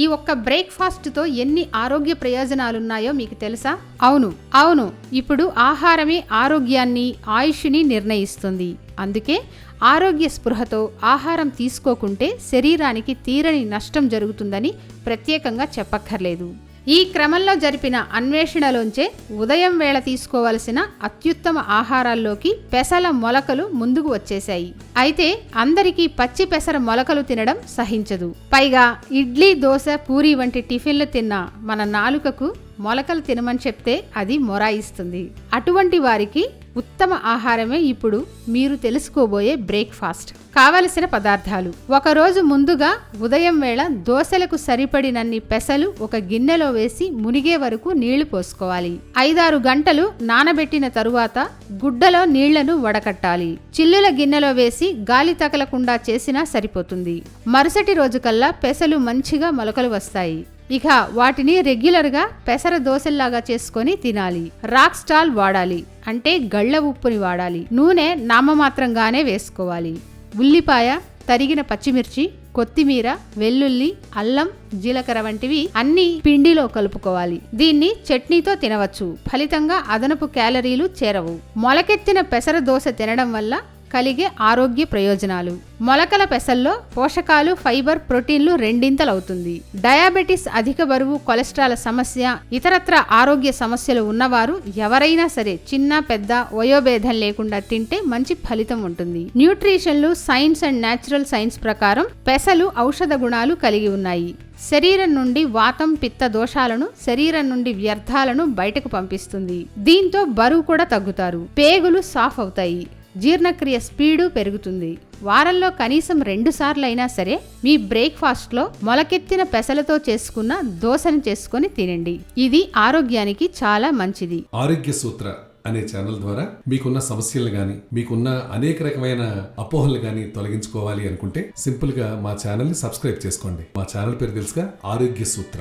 ఈ ఒక్క బ్రేక్ఫాస్ట్తో ఎన్ని ఆరోగ్య ప్రయోజనాలున్నాయో మీకు తెలుసా? అవును అవును. ఇప్పుడు ఆహారమే ఆరోగ్యాన్ని ఆయుష్ని నిర్ణయిస్తుంది. అందుకే ఆరోగ్య స్పృహతో ఆహారం తీసుకోకుంటే శరీరానికి తీరని నష్టం జరుగుతుందని ప్రత్యేకంగా చెప్పక్కర్లేదు. ఈ క్రమంలో జరిపిన అన్వేషణలోంచే ఉదయం వేళ తీసుకోవలసిన అత్యుత్తమ ఆహారాల్లోకి పెసల మొలకలు ముందుకు వచ్చేశాయి. అయితే అందరికీ పచ్చి పెసర మొలకలు తినడం సహించదు. పైగా ఇడ్లీ దోశ పూరి వంటి టిఫిన్లు తిన్న మన నాలుకకు మొలకలు తినమని చెప్తే అది మొరాయిస్తుంది. అటువంటి వారికి ఉత్తమ ఆహారమే ఇప్పుడు మీరు తెలుసుకోబోయే బ్రేక్ఫాస్ట్. కావలసిన పదార్థాలు. ఒకరోజు ముందుగా ఉదయం వేళ దోశలకు సరిపడినన్ని పెసలు ఒక గిన్నెలో వేసి మునిగే వరకు నీళ్ళు పోసుకోవాలి. ఐదారు గంటలు నానబెట్టిన తరువాత గుడ్డలో నీళ్ళను వడకట్టాలి. చిల్లుల గిన్నెలో వేసి గాలి తగలకుండా చేసినా సరిపోతుంది. మరుసటి రోజు కల్లా పెసలు మంచిగా మొలకలు వస్తాయి. ఇక వాటిని రెగ్యులర్గా పెసర దోశల్లాగా చేసుకొని తినాలి. రాక్ స్టాల్ వాడాలి. అంటే గళ్ళ ఉప్పుని వాడాలి. నూనె నామమాత్రంగానే వేసుకోవాలి. ఉల్లిపాయ తరిగిన పచ్చిమిర్చి కొత్తిమీర వెల్లుల్లి అల్లం జీలకర్ర వంటివి అన్ని పిండిలో కలుపుకోవాలి. దీన్ని చట్నీతో తినవచ్చు. ఫలితంగా అదనపు క్యాలరీలు చేరవు. మొలకెత్తిన పెసర దోశ తినడం వల్ల కలిగే ఆరోగ్య ప్రయోజనాలు. మొలకల పెసల్లో పోషకాలు ఫైబర్ ప్రోటీన్లు రెండింతలవుతుంది. డయాబెటిస్ అధిక బరువు కొలెస్ట్రాల్ సమస్య ఇతరత్ర ఆరోగ్య సమస్యలు ఉన్నవారు ఎవరైనా సరే చిన్న పెద్ద వయోభేదం లేకుండా తింటే మంచి ఫలితం ఉంటుంది. న్యూట్రిషన్లు సైన్స్ అండ్ న్యాచురల్ సైన్స్ ప్రకారం పెసలు ఔషధ గుణాలు కలిగి ఉన్నాయి. శరీరం నుండి వాతం పిత్త దోషాలను శరీరం నుండి వ్యర్థాలను బయటకు పంపిస్తుంది. దీంతో బరువు కూడా తగ్గుతారు. పేగులు సాఫ్ అవుతాయి. జీర్ణక్రియ స్పీడు పెరుగుతుంది. వారంలో కనీసం రెండు సార్లు అయినా సరే మీ బ్రేక్ఫాస్ట్లో మొలకెత్తిన పెసలతో చేసుకున్న దోశను చేసుకొని తినండి. ఇది ఆరోగ్యానికి చాలా మంచిది. ఆరోగ్య సూత్ర అనే ఛానల్ ద్వారా మీకున్న సమస్యలు గాని మీకున్న అనేక రకమైన అపోహలు గాని తొలగించుకోవాలి అనుకుంటే సింపుల్గా మా ఛానల్ని సబ్స్క్రైబ్ చేసుకోండి. మా ఛానల్ పేరు తెలుసుగా ఆరోగ్య సూత్ర.